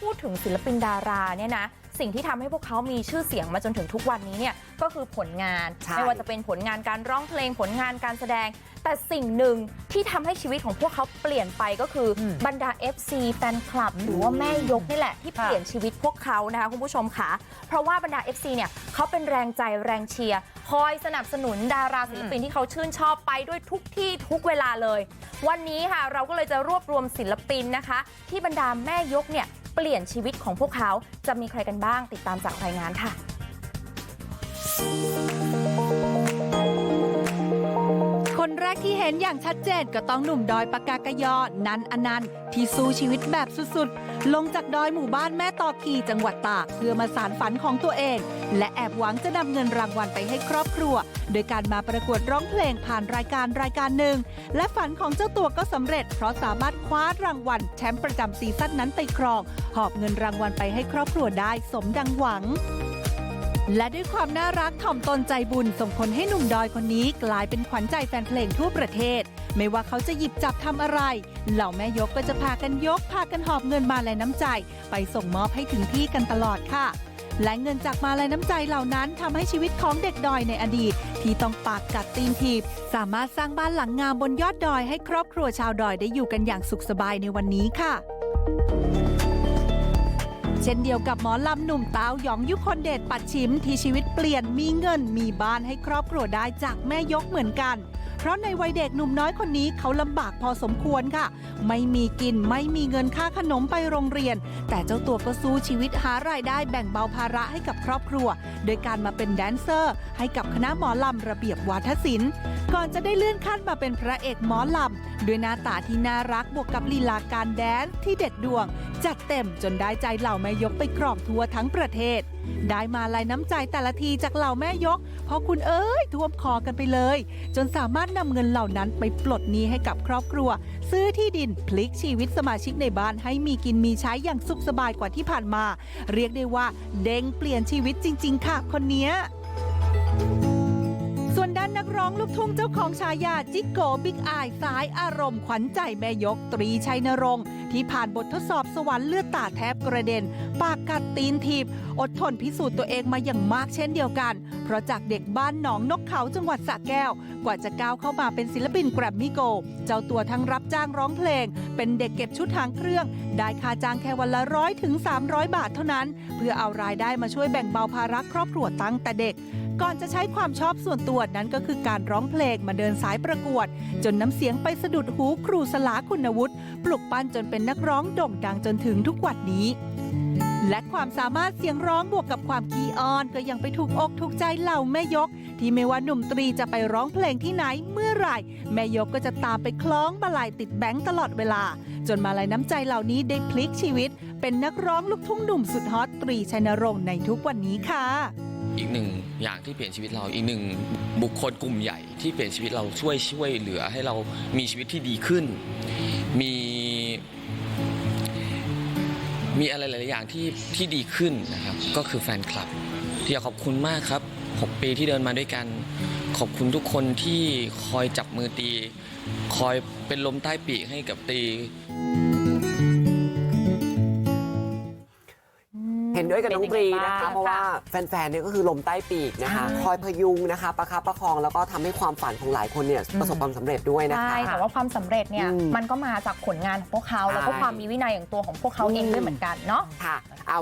พูดถึงศิลปินดาราเนี่ยนะสิ่งที่ทำให้พวกเขามีชื่อเสียงมาจนถึงทุกวันนี้เนี่ยก็คือผลงานใช่ไม่ว่าจะเป็นผลงานการร้องเพลงผลงานการแสดง แต่สิ่งหนึ่งที่ทำให้ชีวิตของพวกเขาเปลี่ยนไปก็คืออมบรรดา FC แฟนคลับหรือว่าแม่ยกนี่แหละที่ค่ะเปลี่ยนชีวิตพวกเขานะคะคุณผู้ชมค่ะเพราะว่าบรรดา FC เนี่ยเขาเป็นแรงใจแรงเชียร์คอยสนับสนุนดาราศิลปินที่เขาชื่นชอบไปด้วยทุกที่ทุกเวลาเลย วันนี้ค่ะเราก็เลยจะรวบรวมศิลปินนะคะ ที่บรรดาแม่ยกเนี่ยเปลี่ยนชีวิตของพวกเขาจะมีใครกันบ้างติดตามจากรายงานค่ะ คนแรกที่เห็นอย่างชัดเจนก็ต้องหนุ่มดอยปากากยอ นันอนันต์ที่สู้ชีวิตแบบสุดๆ ลงจากดอยหมู่บ้านแม่ตอคีจังหวัดตากเพื่อมาสารฝันของตัวเอง และแอบหวังจะนำเงินรางวัลไปให้ครอบครัว โดยการมาประกวดร้องเพลงผ่านรายการรายการหนึ่ง และฝันของเจ้าตัวก็สำเร็จ เพราะสามารถคว้ารางวัลแชมป์ประจำซีซั่นนั้นไปครอง หอบเงินรางวัลไปให้ครอบครัวได้สมดังหวัง และด้วยความน่ารักถ่อมตนใจบุญส่งผลให้หนุ่มดอยคนนี้กลายเป็นขวัญใจแฟนเพลงทั่วประเทศ ไม่ว่าเขาจะหยิบจับทำอะไร เหล่าแม่ยกก็จะพากันยกพากันหอบเงินมาและน้ำใจ ไปส่งมอบให้ถึงที่กันตลอดค่ะ และเงินจากมาลัยน้ำใจเหล่านั้นทำให้ชีวิตของเด็กดอยในอดีต ที่ต้องปากกัดตีนทีบ สามารถสร้างบ้านหลังงามบนยอดดอยให้ครอบครัวชาวดอยได้อยู่กันอย่างสุขสบายในวันนี้ค่ะ ช่นเดียวกับหมอลำหนุ่มเต้าหยองยุคนเดชปัดชิมที่ชีวิตเปลี่ยนมีเงินมีบ้านให้ครอบครัวได้จากแม่ยกเหมือนกัน เพราะในวัยเด็กหนุ่มน้อยคนนี้เขาลำบากพอสมควรค่ะ ไม่มีกินไม่มีเงินค่าขนมไปโรงเรียน แต่เจ้าตัวก็สู้ชีวิตหารายได้แบ่งเบาภาระให้กับครอบครัว โดยการมาเป็นแดนเซอร์ ให้กับคณะหมอลำระเบียบวาทศิลป์ ก่อนจะได้เลื่อนขั้นมาเป็นพระเอกหมอลำ ด้วยหน้าตาที่น่ารักบวกกับลีลาการแดนที่เด็ดดวง จัดเต็มจนได้ใจเหล่าแม่ยกไปครองทั่วทั้งประเทศ ได้มาลายน้ำใจแต่ละทีจากเหล่าแม่ยกเพราะคุณเอ้ยท่วมคอกันไปเลย จนสามารถนำเงินเหล่านั้นไปปลดหนี้ให้กับครอบครัว ซื้อที่ดินพลิกชีวิตสมาชิกในบ้านให้มีกินมีใช้อย่างสุขสบายกว่าที่ผ่านมา เรียกได้ว่าเด้งเปลี่ยนชีวิตจริง ๆ ค่ะคนเนี้ยานนักร้องลูกทุ่งเจ้าของฉายาจิกโกบิ๊กอายสายอารมณ์ขวัญใจแม่ยกตรีชัยนรงค์ที่ผ่านบททดสอบสวรรค์เลือดตาแทบกระเด็น ปากกัดตีนทีบ อดทนพิสูจน์ตัวเองมาอย่างมากเช่นเดียวกัน เพราะจากเด็กบ้านหนองนกเขาจังหวัดสระแก้ว กว่าจะก้าวเข้ามาเป็นศิลปินแกรมมี่โก เจ้าตัวทั้งรับจ้างร้องเพลง เป็นเด็กเก็บชุดหางเครื่อง ได้ค่าจ้างแค่วันละร้อยถึง300 บาทเท่านั้น เพื่อเอารายได้มาช่วยแบ่งเบาภาระครอบครัวตั้งแต่เด็ก ก่อนจะใช้ความชอบส่วนตัวนั้นก็คือการร้องเพลงมาเดินสายประกวด จนน้ำเสียงไปสะดุดหูครูสลาคุณวุฒิปลุกปั้นจนเป็นนักร้องโด่งดังจนถึงทุกวันนี้ และความสามารถเสียงร้องบวกกับความขี้อ้อนก็ยังไปถูกอกถูกใจเหล่าแม่ยก ที่ไม่ว่าหนุ่มตรีจะไปร้องเพลงที่ไหนเมื่อไหร่ แม่ยกก็จะตามไปคล้องมาลายติดแบงค์ตลอดเวลา จนมาลายน้ำใจเหล่านี้ได้พลิกชีวิต เป็นนักร้องลูกทุ่งหนุ่มสุดฮอตตรีชัยนรงค์ในทุกวันนี้ค่ะ อีกหนึ่งอย่างที่เปลี่ยนชีวิตเราอีกหนึ่งบุคคลกลุ่มใหญ่ที่เปลี่ยนชีวิตเราช่วยช่วยเหลือให้เรามีชีวิตที่ดีขึ้น มีมีอะไรหลาย ๆ อย่างที่ที่ดีขึ้นนะครับ ก็คือแฟนคลับ ที่อยากขอบคุณมากครับ 6 ปีที่เดินมาด้วยกัน ขอบคุณทุกคนที่คอยจับมือตี คอยเป็นลมใต้ปีกให้กับตี เห็นด้วยกับน้องตรีนะคะเป็นยังไงบ้างเพราะว่าแฟนๆเนี่ยก็คือลมใต้ปีกนะคะใช่คอยพยุงนะคะ ประคับประคองแล้วก็ทำให้ความฝันของหลายคนเนี่ยประสบความสำเร็จด้วยนะคะใช่แต่ว่าความสำเร็จเนี่ยอืมมันก็มาจากผลงานของพวกเขาแล้วก็ใช่ความมีวินัยอย่างตัวของพวกเขาเองด้วยเหมือนกันเนาะค่ะเอา